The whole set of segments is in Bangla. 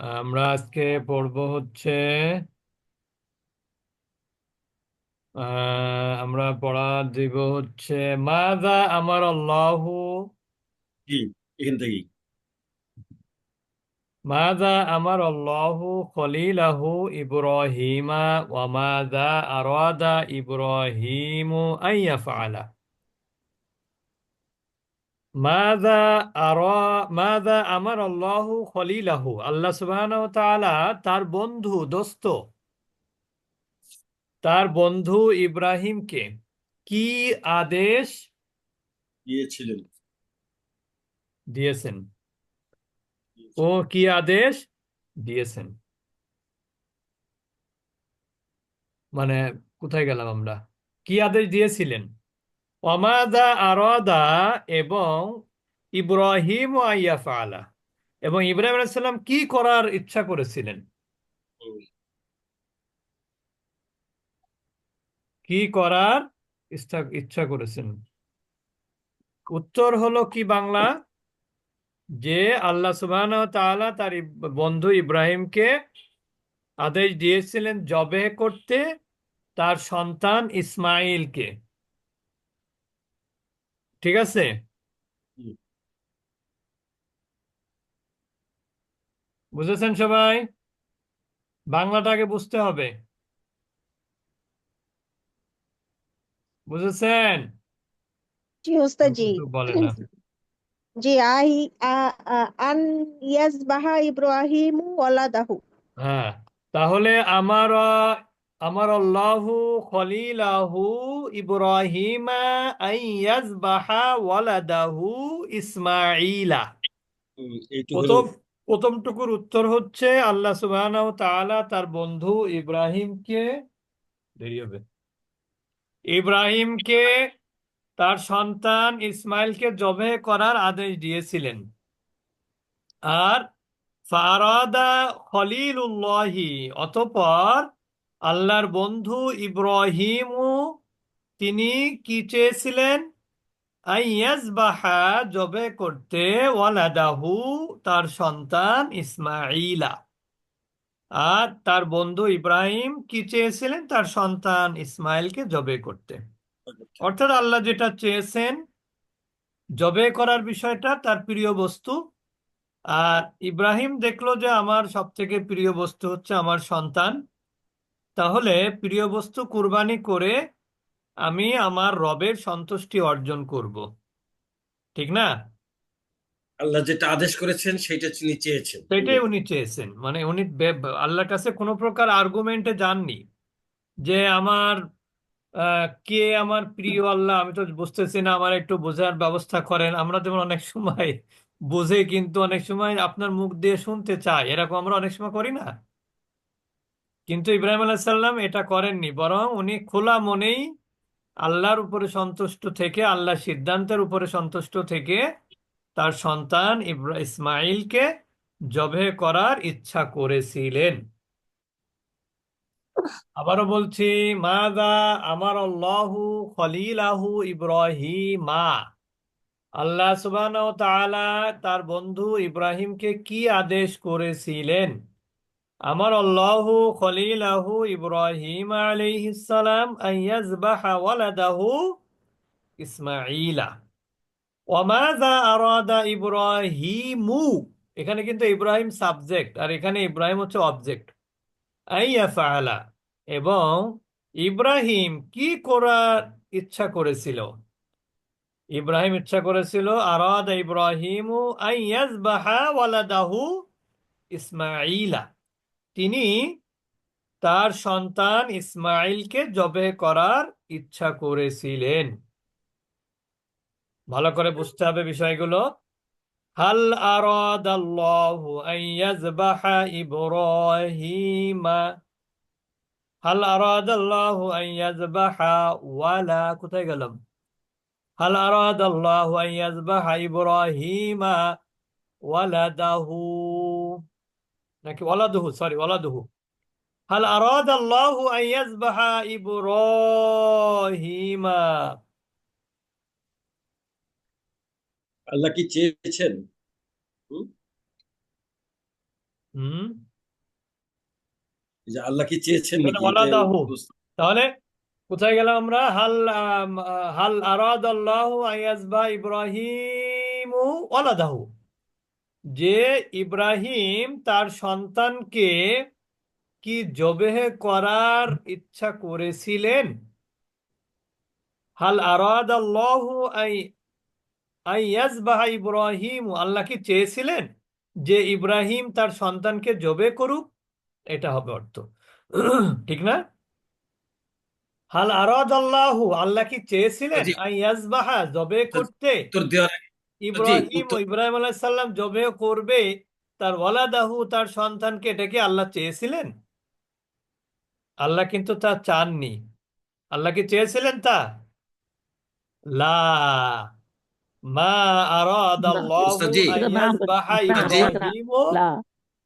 আমরা আজকে পড়ব হচ্ছে আমরা পড়া দিব হচ্ছে মাযা আমার আল্লাহু জি এখান থেকেই মাযা আমার আল্লাহু খলিলাহু ইব্রাহিমা ওয়া মাযা আরাদা ইব্রাহিমু আন মাযা আরা মাযা আমার আল্লাহু খলিলাহু আল্লাহ তাআলা তার বন্ধু দোস্ত তার বন্ধু ইব্রাহিমকে কি আদেশ দিয়েছিলেন? দিয়েছেন? ও কি আদেশ দিয়েছেন? মানে কোথায় গেলাম আমরা? কি আদেশ দিয়েছিলেন? অমাদা আরাদা এবং ইব্রাহিম আইয়া ফালা এবং ইব্রাহিম আলাইসাল্লাম কি করার ইচ্ছা করেছিলেন? কি করার ইচ্ছা করেছেন? উত্তর হলো কি বাংলা? যে আল্লাহ ওয়া তাআলা তার বন্ধু ইব্রাহিমকে আদেশ দিয়েছিলেন জবে করতে তার সন্তান ইসমাইলকে ঠিক আছে? বুঝেছেন সবাই? বাংলাটাকে বুঝতে হবে। বুঝেছেন? জি ওস্তাদ জি কিন্তু বলে না। জি আই আ- আ- আন ইয়াজবাহা ইব্রাহিমু ওয়ালাদাহু হ্যাঁ তাহলে আমার আহ, আমার আল্লাহু খলিলাহু ইব্রাহিমা আইয়াজবাহা ওয়ালাদাহু ইসমাঈলা। প্রথম প্রথমটুকুর উত্তর হচ্ছে আল্লাহ সুবহানাহু তাআলা তার বন্ধু ইব্রাহিমকে দেরি হবে ইব্রাহিমকে তার সন্তান ইসমাইলকে জবে করার আদেশ দিয়েছিলেন। আর ফারাদা খলিলুল্লাহি অতঃপর আল্লাহর বন্ধু ইব্রাহিমও তিনি কি চেয়েছিলেন? জবে করতে ওয়ালাদাহু, তার সন্তান ইসমাইলা আর তার বন্ধু ইব্রাহিম কি চেয়েছিলেন? তার সন্তান ইসমাইলকে জবে করতে। অর্থাৎ আল্লাহ যেটা চেয়েছেন জবে করার বিষয়টা তার প্রিয় বস্তু। আর ইব্রাহিম দেখল যে আমার সব থেকে প্রিয় বস্তু হচ্ছে আমার সন্তান। তাহলে প্রিয় বস্তু কুরবানি করে আমি আমার রবের সন্তুষ্টি অর্জন করব। ঠিক না? আল্লাহ যেটা আদেশ করেছেন সেটা তিনি চেয়েছেন। সেটাই উনি চেয়েছেন। মানে উনি আল্লাহর কাছে কোনো প্রকার আর্গুমেন্টে যাননি যে আমার কে আমার প্রিয় আল্লাহ আমি তো বুঝতেছি না আমার একটু বোঝার ব্যবস্থা করেন। আমরা যেমন অনেক সময় বুঝে কিন্তু অনেক সময় আপনার মুখ দিয়ে শুনতে চাই। এরকম আমরা অনেক সময় করি না? কিন্তু ইব্রাহিম আলাইসাল্লাম এটা করেননি, বরং উনি খোলা মনেই আল্লাহর উপরে সন্তুষ্ট থেকে আল্লাহ সিদ্ধান্তের উপরে সন্তুষ্ট থেকে তার সন্তান ইব্রা ইসমাইলকে জবে করার ইচ্ছা করেছিলেন। আবারও বলছি মাদা আমার আল্লাহু খলিলাহু ইব্রাহিমা। আল্লাহ তাআলা তার বন্ধু ইব্রাহিমকে কি আদেশ করেছিলেন? আমার আল্লাহু খলিলাহু ইব্রাহিম আলাইহিস সালাম আন ইয়াজবাহা ওয়ালাদাহু ইসমাঈলা ওয়ামাযা আরাদা ইব্রাহিমু এখানে কিন্তু ইব্রাহিম সাবজেক্ট আর এখানে ইব্রাহিম হচ্ছে অবজেক্ট আইয়া ফাআলা এবং ইব্রাহিম কি করার ইচ্ছা করেছিল? ইব্রাহিম ইচ্ছা করেছিল, আরাদা ইব্রাহিমু আন ইয়াজবাহা ওয়ালাদাহু ইসমাঈলা। তিনি তার সন্তান ইসমাইলকে জবে করার ইচ্ছা করেছিলেন। ভালো করে বুঝতে হবে বিষয়গুলো। হাল কোথায় গেলাম? হাল আরাদাল্লাহু ইব্রাহিমা ওয়ালাদাহু নাকি ওয়ালাদুহু? সরি ওয়ালাদুহু। হাল আরাদাল্লাহু আন ইয়াজবাহা ইব্রাহিমা। আল্লাহ কি চেয়েছেন? হুম? হুম? যে আল্লাহ কি চেয়েছেন নাকি? ওয়ালাদাহু। তাহলে কোথায় গেলাম আমরা? হাল হাল আরাদ আল্লাহ আয়াজবা ইব্রাহিমু ওয়ালাদাহু। যে ইব্রাহিম তার সন্তানকে কি জবেহ করার ইচ্ছা করেছিলেন? হাল আরাদ আল্লাহ আইয়াজবাহা ইব্রাহিম আল্লাহ কি চেয়েছিলেন যে ইব্রাহিম তার সন্তানকে জবে করুক? এটা হবে অর্থ। ঠিক না? হাল আরাদ আল্লাহ আল্লাহ কি চেয়েছিলেন। আইয়াজবাহা জবে করতে? উত্তর দেওয়ার ইব্রাহিম ও উত্তর- ইব্রাহিম আলাইহিস সালাম জবে করবে তার ওয়ালাদাহু তার সন্তানকে এটা কি আল্লাহ চেয়েছিলেন আল্লাহ কিন্তু তা চাননি আল্লাহ কি চেয়েছিলেন তা লা মা আরাদ না, আল্লাহু উস্তাদজি। এটা নাম আইয়াজবাহা নাম উস্তাদজি। ইব্রাহিম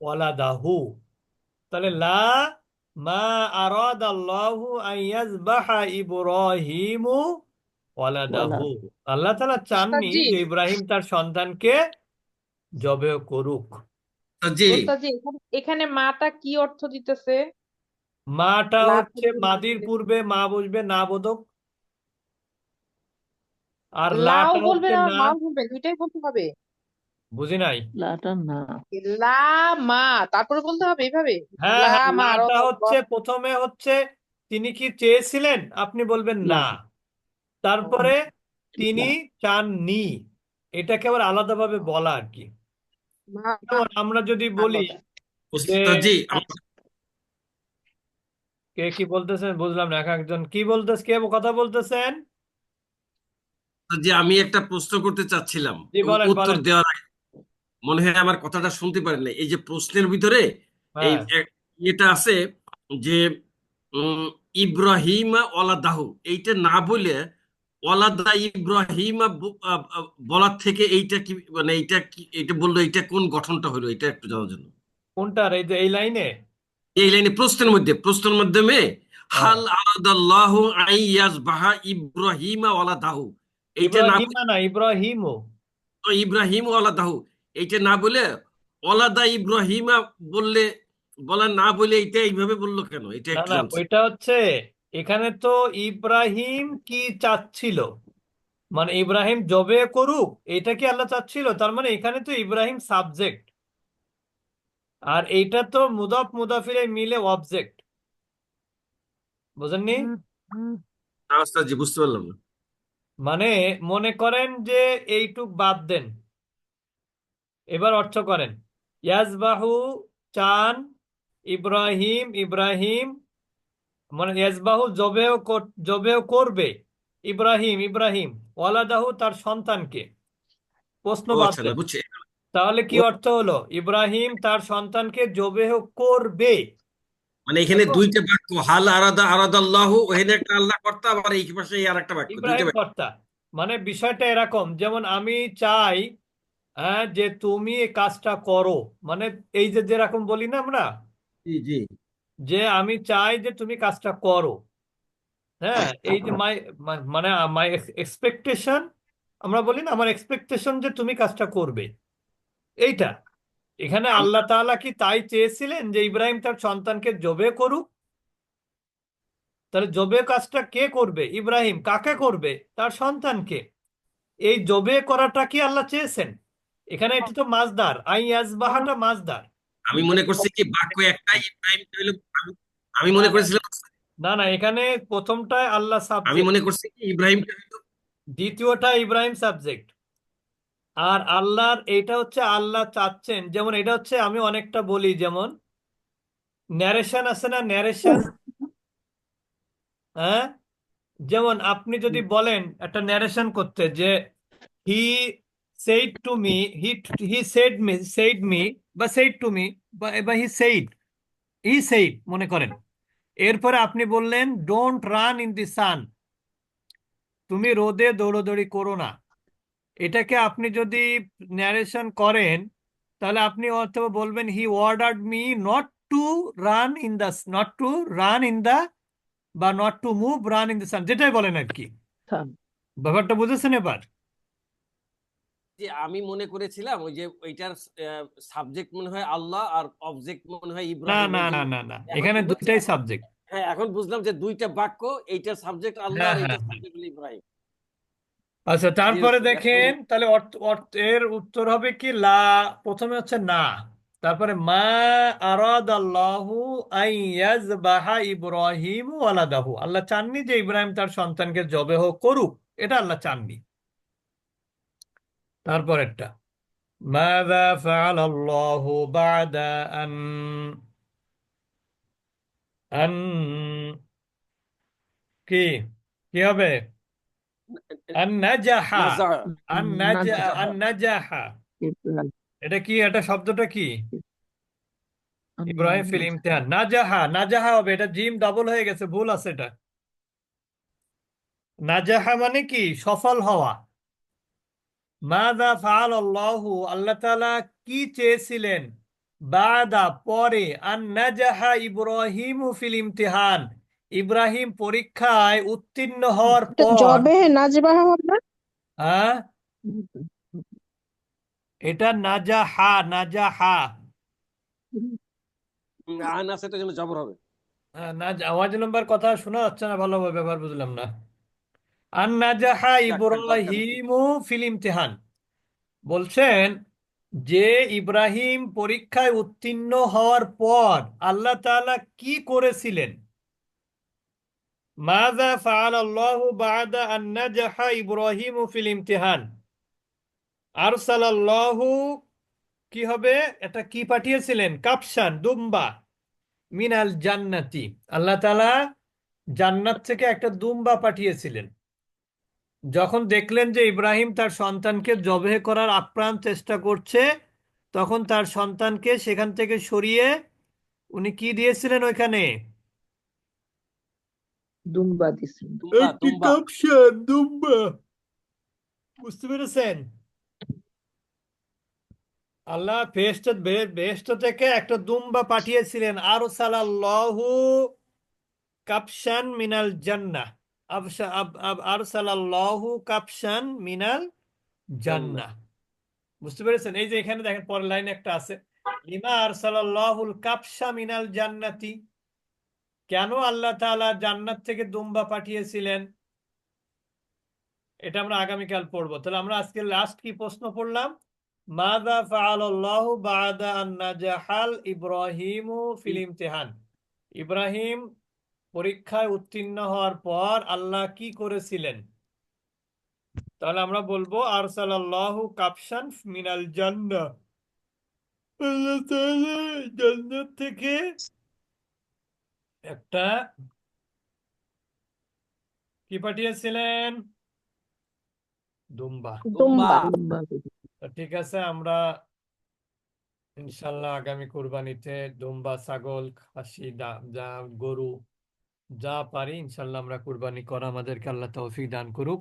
ওয়ালাদাহু তাহলে লা মা আরাদ আল্লাহু আইয়াজবাহা ইব্রাহিম ওয়ালাদাহু আল্লাহ তাআলা চাননি। যে ইব্রাহিম তার সন্তানকে জবে করুক। জি ওস্তাদজি এখানে এখানে মাটা কি অর্থ দিতেছে? মাটা হচ্ছে মাদির পূর্বে মা বসবে না বোধক। আর লাও লাটা বলবে হচ্ছে না না। মাও বলবে দুইটাই বলতে হবে। বুঝি নাই? লাটা না। লা মা তারপরে বলতে হবে এইভাবে হ্যাঁ লা হ্যাঁ মা লাটা হচ্ছে প্রথমে হচ্ছে তিনি কি চেয়েছিলেন? আপনি বলবেন না। তারপরে তিনি চাননি এটাকে আবার আলাদাভাবে বলা আর কি। যেমন আমরা যদি বলি উস্তাদজি আমার কে কি বলতেছেন বুঝলাম না এক একজন কি বলতেছে কে কথা বলতেছেন? যে আমি একটা প্রশ্ন করতে চাচ্ছিলাম। জি, বলেন, উত্তর বলেন। দেওয়ার আগে মনে হয় আমার কথাটা শুনতে পারেন না এই যে প্রশ্নের ভিতরে এই হ্যাঁ। এটা আছে যে উম, ইব্রাহিমা ওয়ালাদাহু এইটা না বলে ওয়ালাদা ইব্রাহিমা বলার থেকে এইটা কি মানে এইটা কি এটা বলল এইটা কোন গঠনটা হলো এটা একটু জানার জন্য। কোনটার? এই যে এই লাইনে? এই লাইনে প্রশ্নের মধ্যে প্রশ্নের মাধ্যমে হাল আরাদাল্লাহু আইয়াজবাহা ইব্রাহিমা ওয়ালাদাহু। এইটা না ইব্রাহিমা না ইব্রাহিমও বলে ইব্রাহিম ওয়ালাদাহু। এইটা না বলে ওয়ালাদা ইব্রাহিমা বললে বলা না বলে এইটা এইভাবে বলল কেন? এটা একটু। ওইটা হচ্ছে এখানে তো ইব্রাহিম কি চাচ্ছিল? মানে ইব্রাহিম জবে করুক এটা কি আল্লাহ চাচ্ছিল? তার মানে এখানে তো ইব্রাহিম সাবজেক্ট। আর এইটা তো মুদাফ মুদাফিরে মিলে অবজেক্ট বুঝেননি? বুঝতে পারলাম মানে মনে করেন যে এইটুক বাদ দেন। এবার অর্থ করেন। ইয়াজবাহু চান ইব্রাহিম ইব্রাহিম মানে ইয়াজবাহু জবেও জবেও করবে। ইব্রাহিম ইব্রাহিম ওয়ালাদাহু তার সন্তানকে। প্রশ্ন আচ্ছা তাহলে কি অর্থ হলো? ইব্রাহিম তার সন্তানকে জবেহ করবে। মানে এখানে দুইটা বাক্য হাল আরাদা আরাদাল্লাহু ওখানে একটা আল্লাহ কর্তা আবার এই পাশে আর একটা বাক্য ইব্রাহিম কর্তা। মানে বিষয়টা এরকম যেমন আমি চাই হ্যাঁ যে তুমি এই কাজটা করো। মানে এই যে যেরকম বলি না আমরা? জি জি। যে আমি চাই যে তুমি কাজটা করো। হ্যাঁ এই যে মাই মানে মাই এক্সপেকটেশন আমরা বলি না আমার এক্সপেকটেশন যে তুমি কাজটা করবে। এইটা। এখানে আল্লাহ তাআলা কি তাই চেয়েছিলেন যে ইব্রাহিম তার সন্তানকে জবে করুক? তাহলে জবে কাজটা কে করবে? ইব্রাহিম। কাকে করবে? তার সন্তানকে। এই জবে করাটা কি আল্লাহ চেয়েছেন? এখানে এটা তো মাজদার আই ইয়াজবাহাটা মাজদার আমি মনে করছি কি বাক্য একটাই আমি- আমি মনে করেছিলাম না না এখানে প্রথমটায় আল্লাহ সাবজেক্ট আমি মনে করছি কি ইব্রাহিম দ্বিতীয়টা ইব্রাহিম সাবজেক্ট আর আল্লাহর এটা হচ্ছে আল্লাহ চাচ্ছেন যেমন এটা হচ্ছে আমি অনেকটা বলি যেমন ন্যারেশন আছে না ন্যারেশন হ্যাঁ? যেমন আপনি যদি বলেন একটা ন্যারেশন করতে যে he said to me he he said me said me বা সেইড টু মি বা হি সেইড হি সেইড মনে করেন। এরপরে আপনি বললেন don't run in the sun তুমি রোদে দৌড়োদৌড়ি করো না। এটাকে আপনি যদি ন্যারেশন করেন তাহলে আপনি অথবা বলবেন he ordered me not to run in the not to run in the বা not to move run in the sun যেটাই বলেন আর কি। ব্যাপারটা বুঝেছেন এবার? যে আমি মনে করেছিলাম ওই যে ওইটার সাবজেক্ট মনে হয় আল্লাহ আর অবজেক্ট মনে হয় ইব্রাহিম না না না না। এখানে দুইটাই সাবজেক্ট হ্যাঁ এখন বুঝলাম যে দুইটা বাক্য এইটার সাবজেক্ট আল্লাহ হ্যাঁ আর হ্যাঁ এইটার হ্যাঁ। সাবজেক্ট ইব্রাহিম। আচ্ছা তারপরে দেখেন তাহলে এর উত্তর হবে কি? লা প্রথমে হচ্ছে না। তারপরে মা আরাদাল্লাহু আন ইয়াজবাহা ইব্রাহিম ওয়ালাদাহু। আল্লাহ চাননি যে ইব্রাহিম তার সন্তানকে জবেহ করুক। এটা আল্লাহ চাননি। তারপরেরটা মাযা ফাআলাল্লাহু বা'দা আন আন কি? কি হবে? এটা কি? এটা শব্দটা কি? ইব্রাহিম ফিল ইমতিহান। নাজাহা নাজাহা হবে। এটা জিম ডাবল হয়ে গেছে ভুল আছে এটা। নাজাহা মানে কি? সফল হওয়া। মাযা ফাআল আল্লাহু আল্লাহ তাআলা কি চেয়েছিলেন বাদা পরে আন নাজাহা ইব্রাহিম ফিল ইমতিহান ইব্রাহিম পরীক্ষায় উত্তীর্ণ হওয়ার পর জবে নাজবাহা হ্যাঁ এটা নাজাহা নাজাহা আন আছে তো জন্য জবর হবে হ্যাঁ, না আওয়াজ নম্বর কথা শোনা যাচ্ছে না ভালোভাবে ব্যাপার বুঝলাম না আন নাজাহা যাক, থাক, ইব্রাহিমু ফিল ইমতিহান। বলছেন যে ইব্রাহিম পরীক্ষায় উত্তীর্ণ হওয়ার পর আল্লাহ তাআলা কি করেছিলেন? মাযা ফাআল আল্লাহু বা'দা আন নাজাহা ইব্রাহিমু ফিল ইমতিহান। আরসালাল্লাহু কি হবে? এটা কি পাঠিয়েছিলেন? কাপসান দুম্বা মিনাল জান্নাতি। আল্লাহ তাআলা জান্নাত থেকে একটা দুম্বা পাঠিয়েছিলেন। যখন দেখলেন যে ইব্রাহিম তার সন্তানকে জবেহ করার আপ্রাণ চেষ্টা করছে তখন তার সন্তানকে সেখান থেকে সরিয়ে উনি কি দিয়েছিলেন ওইখানে? দুম্বা দিছেন একটি দুম্বা। দুম্বা। বুঝতে পেরেছেন? আল্লাহ বেহেশত বেহেশত থেকে একটা দুম্বা পাঠিয়েছিলেন আর সালাল্লাহু কাপসান মিনাল জান্নাহ। আরসালাল্লাহু কাপসান মিনাল জান্নাহ। বুঝতে পেরেছেন? এই যে এখানে দেখেন পরের লাইনে একটা আছে। লিমা আরসালাল্লাহুল কাপসা মিনাল জান্নাতি। কেন আল্লাহ তাআলা জান্নাত থেকে দুম্বা পাঠিয়েছিলেন? এটা আমরা আগামীকাল পড়ব। তাহলে আমরা আজকে লাস্ট কি প্রশ্ন পড়লাম? মাযা ফাআলাল্লাহু বা'দা আন নাজাহাল ইব্রাহিমু ফিল ইমতিহান। ইব্রাহিম পরীক্ষায় উত্তীর্ণ হওয়ার পর আল্লাহ কি করেছিলেন? তাহলে আমরা বলব আরসালাল্লাহু কাপসান মিনাল জান্নাত থেকে একটা কি পাঠিয়েছিলেন? দুম্বা। ঠিক আছে আমরা ইনশাল্লাহ আগামী কুরবানিতে দুম্বা ছাগল খাসি দা- যা গরু যা পারি ইনশাল্লাহ আমরা কুরবানি করা আমাদেরকে আল্লাহ তৌফিক দান করুক।